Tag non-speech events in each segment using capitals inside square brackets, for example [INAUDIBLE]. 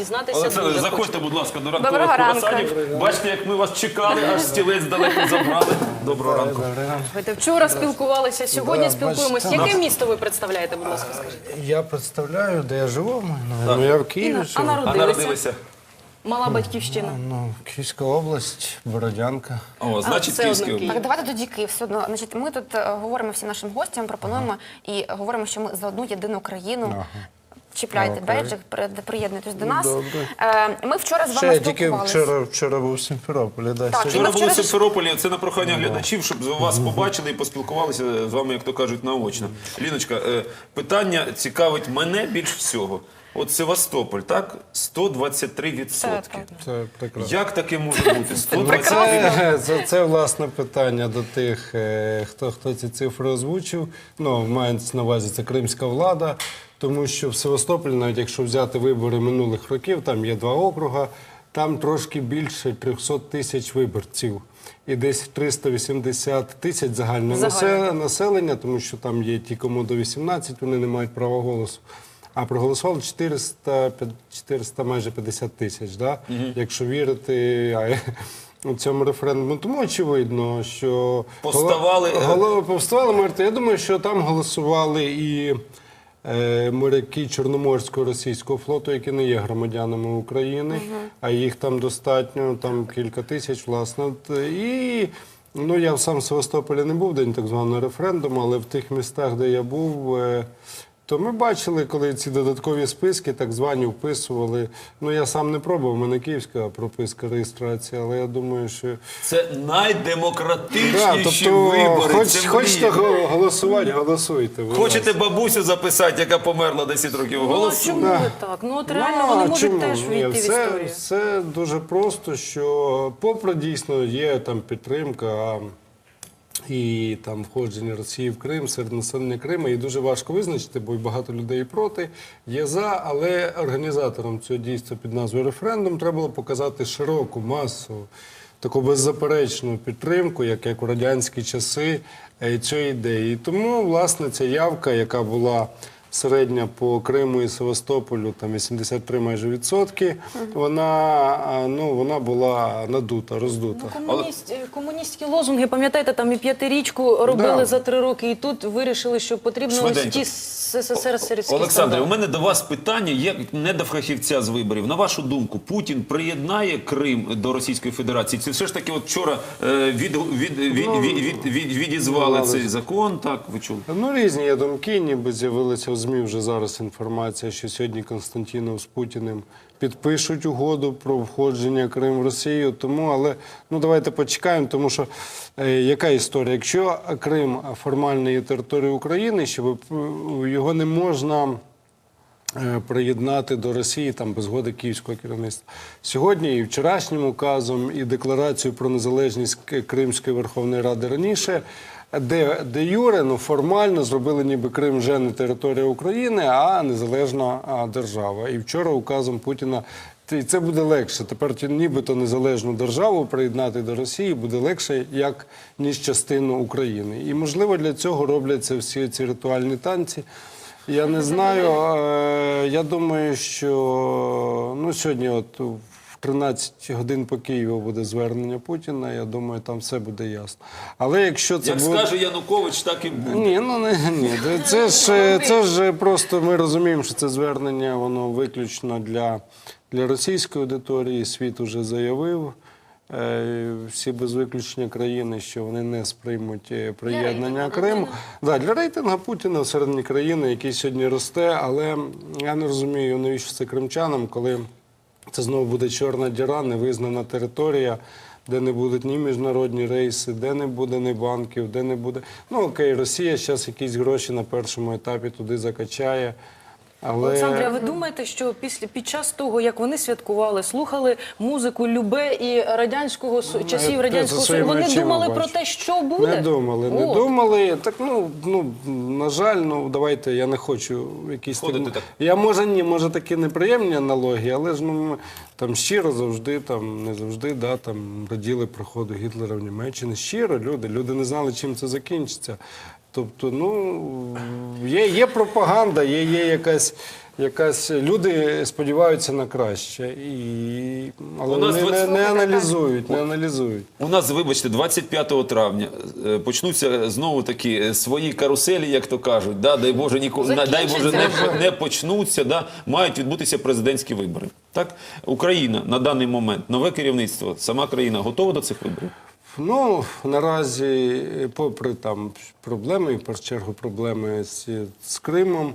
дізнатися. Олександр, дуже заходьте, будь ласка, до ранкових Доброго ранку. курасанів. Бачите, як ми вас чекали, аж стілець далеко забрали. Доброго ранку. Слухайте, Вчора спілкувалися, сьогодні Да, спілкуємося. бачите. Яке місто ви представляєте, будь ласка, скажіть? Я представляю, де я живу. Ну, я в Києві А живу. А народилися? народилися? Мала батьківщина. Ну, Київська область, Бородянка. О, значить, все одно область. Так, давайте тоді Київ все одно. Значить, ми тут е, говоримо всім нашим гостям, пропонуємо і говоримо, що ми за одну єдину країну. Чіпляйте Окей. бейджик, при- приєднуйтесь до нас. Добре. Е, Ми вчора з Ще вами я тільки спілкувалися. вчора, вчора був в Сімферополі. Да, Так, сьогодні- Вчора були в Симферополі, це на прохання глядачів, щоб вас побачили і поспілкувалися з вами, як то кажуть, наочно. Ліночка, е, питання цікавить мене більш всього. От Севастополь, так? 123 відсотки. Це прекрасно. Як таке може бути? 123 Це, це, це власне питання до тих, е, хто, хто ці цифри озвучив. Ну, мається на увазі це кримська влада, тому що в Севастополі, навіть якщо взяти вибори минулих років, там є два округа, там трошки більше 300 тисяч виборців. І десь 380 тисяч загальне Загальне. населення, тому що там є ті, кому до 18, вони не мають права голосу. А проголосувало 400, 400 майже 50 тисяч, да? якщо вірити а, цьому референдуму. Тому очевидно, що Поставали, е, Голо- повставали мирти. Я думаю, що там голосували і е, моряки Чорноморського російського флоту, які не є громадянами України, а їх там достатньо, там кілька тисяч, власне. І ну, я сам в Севастополі не був день так званого референдуму, але в тих містах, де я був. е, то ми бачили, коли ці додаткові списки, так звані, вписували. Ну я сам не пробував, в мене київська прописка реєстрація, але я думаю, що Це Да, найдемократичніші тобто, вибори. хоч, це хочете голосувати, голосуйте. будь Хочете бабусю записати, яка померла 10 років? Ну, а чому ви так? Ну от реально Ну, вони можуть теж війти в історію. Все дуже просто, що попри дійсно є там підтримка і там входження Росії в Крим серед населення Криму, і дуже важко визначити, бо й багато людей проти. Є за, але організаторам цього дійства під назвою референдум треба було показати широку масу. Таку беззаперечну підтримку, як, як у радянські часи, е, цієї ідеї. І тому, власне, ця явка, яка була середня по Криму і Севастополю, там 83 майже відсотки, вона, ну, вона була надута, роздута. Комуніст, е, комуністські лозунги, пам'ятаєте, там і п'ятирічку робили Да. за три роки, і тут вирішили, що потрібно ось ті СССР сирські Олександре, у мене до вас питання, як не до фахівця з виборів. На вашу думку, Путін приєднає Крим до Російської Федерації? Це все ж таки от вчора е, від, від, від, від, від, від, відізвали Ну, цей закон, так, ви чули? Ну, різні є думки, ніби з'явилася в ЗМІ вже зараз інформація, що сьогодні Константінов з Путіним підпишуть угоду про входження Криму в Росію. Тому, але ну давайте почекаємо, тому що е, яка історія? Якщо Крим формально є територією України, щоб е, його не можна. е, Приєднати до Росії там без згоди київського керівництва сьогодні і вчорашнім указом, і декларацією про незалежність Кримської Верховної Ради раніше, де, де Юре ну формально зробили, ніби Крим вже не територія України, а незалежна держава. І вчора указом Путіна. І це буде легше. Тепер нібито незалежну державу приєднати до Росії буде легше, як ніж частину України. І можливо для цього робляться всі ці ритуальні танці. Я не знаю. е, Я думаю, що ну, сьогодні, от в 13 годин по Києву буде звернення Путіна. Я думаю, там все буде ясно. Але якщо це Як буде... скаже Янукович, так і буде. Ні, ну не ні. Це ж це ж просто ми розуміємо, що це звернення воно виключно для, для російської аудиторії. Світ уже заявив. е, Всі без виключення країни, що вони не сприймуть е, приєднання Криму. Да, для рейтингу Путіна всередині країни, який сьогодні росте, але я не розумію, навіщо це кримчанам, коли це знову буде чорна діра, невизнана територія, де не будуть ні міжнародні рейси, де не буде ні банків, де не буде. Ну окей, Росія зараз якісь гроші на першому етапі туди закачає. Але Олександре, а ви думаєте, що після під час того, як вони святкували, слухали музику Любе і радянського часів радянського Союзу, вони думали бачу. про те, що буде? не думали, не думали. Так ну ну на жаль, ну давайте я не хочу якісь Входити так- так. Я може ні, може такі неприємні аналогії, але ж ну ми там щиро завжди, там не завжди, да там раділи проходу Гітлера в Німеччині. Щиро люди, люди не знали, чим це закінчиться. Тобто, ну є, є пропаганда, є, є якась. якась люди сподіваються на краще, і але У нас вони не, 20 не аналізують, не аналізують. У нас, вибачте, 25 травня е, почнуться знову таки е, свої каруселі, як то кажуть. Да? Дай Боже, ніко... дай Боже, не, не почнуться. Да? Мають відбутися президентські вибори. Так, Україна на даний момент, нове керівництво, сама країна готова до цих виборів. Ну наразі, попри там проблеми, в першу чергу проблеми з, з Кримом.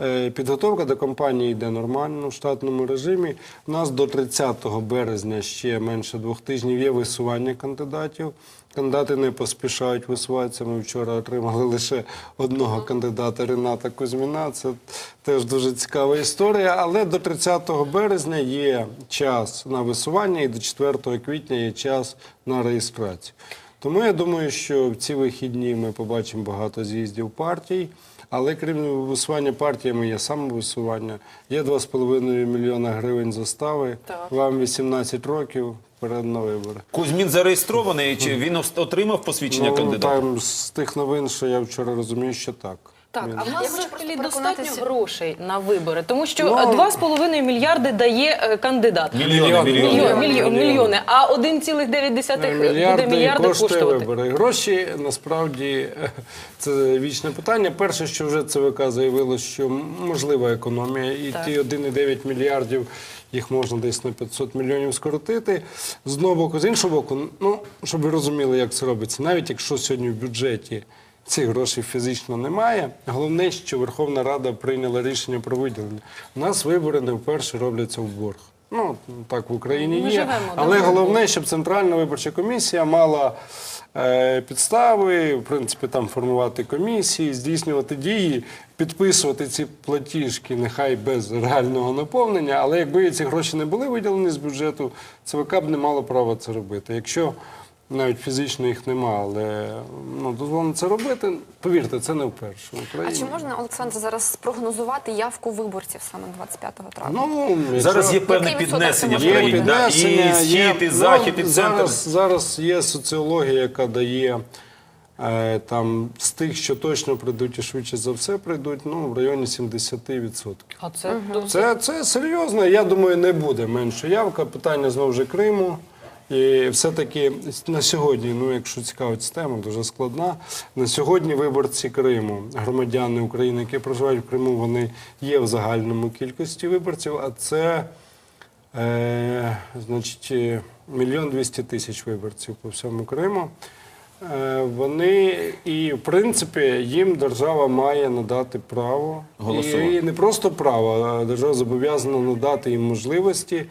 Е, Підготовка до кампанії йде нормально в штатному режимі. У нас до 30 березня ще менше двох тижнів є висування кандидатів. Кандидати не поспішають висуватися. Ми вчора отримали лише одного кандидата Рената Кузьміна. Це теж дуже цікава історія. Але до 30 березня є час на висування, і до 4 квітня є час на реєстрацію. Тому я думаю, що в ці вихідні ми побачимо багато з'їздів партій. Але крім висування партіями, є самовисування, є 2,5 мільйона гривень застави. Так. Вам 18 років перед на вибори. Кузьмін зареєстрований, чи він отримав посвідчення Ну, кандидата? там з тих новин, що я вчора розумію, що так. Так, а в нас взагалі достатньо грошей на вибори, тому що Ну, е, 2,5 мільярди дає е, кандидат. Мільйони, мільйони. Мільйони. мільйони. А 1,9 буде Мільярди коштувати. вибори. Гроші насправді [LAUGHS] це вічне питання. Перше, що вже ЦВК заявило, що можлива економія, і Так. ті 1,9 мільярдів їх можна десь на 500 мільйонів скоротити. З одного боку, з іншого боку, ну щоб ви розуміли, як це робиться, навіть якщо сьогодні в бюджеті. Цих грошей фізично немає. Головне, що Верховна Рада прийняла рішення про виділення. У нас вибори не вперше робляться в борг. Ну так в Україні Ми є. живемо, але в головне, щоб Центральна виборча комісія мала е, підстави, в принципі, там формувати комісії, здійснювати дії, підписувати ці платіжки, нехай без реального наповнення. Але якби ці гроші не були виділені з бюджету, ЦВК б не мало права це робити. Якщо навіть фізично їх нема, але ну, дозволено це робити. Повірте, це не вперше в А Україні. чи можна, Олександр, зараз спрогнозувати явку виборців саме 25 травня? Ну, Зараз є певне Який відсоток піднесення в це Є країні. Да? І піднесення, є- схід, і ну, захід, і центр. зараз, зараз є соціологія, яка дає е, там з тих, що точно прийдуть і швидше за все прийдуть, ну в районі 70%. А це досить. Це, це серйозно. Я думаю, не буде менша явка. Питання знову ж Криму. І все-таки на сьогодні, ну якщо цікавить тема, дуже складна. На сьогодні виборці Криму, громадяни України, які проживають в Криму, вони є в загальному кількості виборців, а це е, значить мільйон двісті тисяч виборців по всьому Криму. Е, Вони і в принципі їм держава має надати право Голосувати. і не просто право, а держава зобов'язана надати їм можливості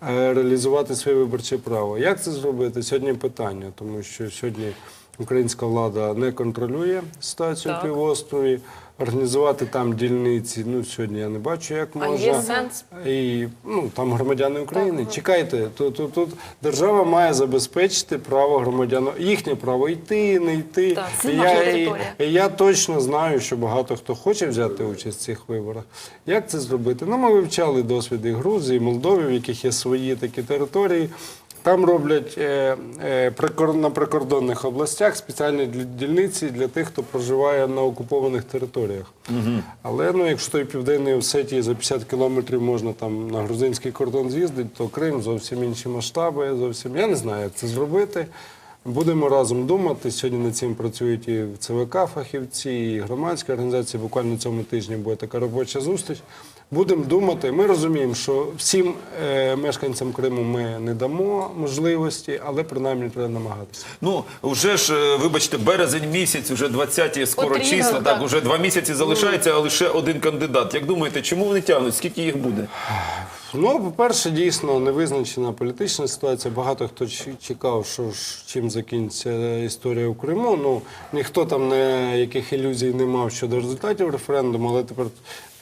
реалізувати своє виборче право. Як це зробити? Сьогодні питання, тому що сьогодні українська влада не контролює ситуацію Так. в півострові. Організувати там дільниці, ну сьогодні я не бачу, як можна. є сенс? І ну там громадяни України. Чекайте, тут, тут, тут держава має забезпечити право громадян, їхнє право йти, не йти. Так, це я, і, і я точно знаю, що багато хто хоче взяти участь в цих виборах. Як це зробити? Ну, ми вивчали досвід і Грузії, Молдови, в яких є свої такі території. Там роблять е, е, на прикордонних областях спеціальні діль- дільниці для тих, хто проживає на окупованих територіях. Але ну, якщо той південний Осетії за 50 кілометрів можна там на грузинський кордон з'їздити, то Крим зовсім інші масштаби. Зовсім я не знаю, як це зробити. Будемо разом думати. Сьогодні над цим працюють і ЦВК фахівці, і громадські організації. Буквально цьому тижні буде така робоча зустріч. Будемо думати. Ми розуміємо, що всім е, мешканцям Криму ми не дамо можливості, але принаймні треба намагатися. Ну, вже ж, е, вибачте, березень місяць, вже 20-ті скоро Потрібно, числа, так, так. уже два місяці залишається, а лише один кандидат. Як думаєте, чому вони тягнуть? Скільки їх буде? Ну, по-перше, дійсно невизначена політична ситуація. Багато хто чекав, що ж чим закінчиться історія в Криму. Ну ніхто там ніяких ілюзій не мав щодо результатів референдуму, але тепер.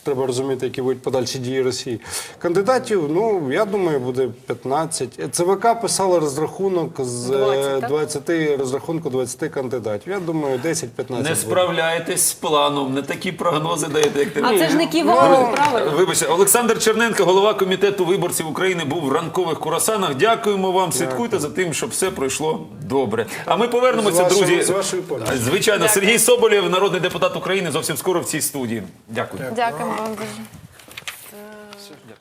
Треба розуміти, які будуть подальші дії Росії. Кандидатів, ну я думаю, буде 15. ЦВК писало розрахунок з е, 20, 20 розрахунку 20 кандидатів. Я думаю, 10-15 Не справляєтесь з планом, не такі прогнози даєте, як А це ж не ківало, Ну, правильно? Вибачте, Олександр Черненко, голова комітету виборців України, був в ранкових курасанах. Дякуємо вам. Слідкуйте за тим, щоб все пройшло добре. А ми повернемося, З вашою- друзі. з вашою. Звичайно, Сергій Соболєв, народний депутат України, зовсім скоро в цій студії. Дякую. Дякуємо вам. Все, дякую.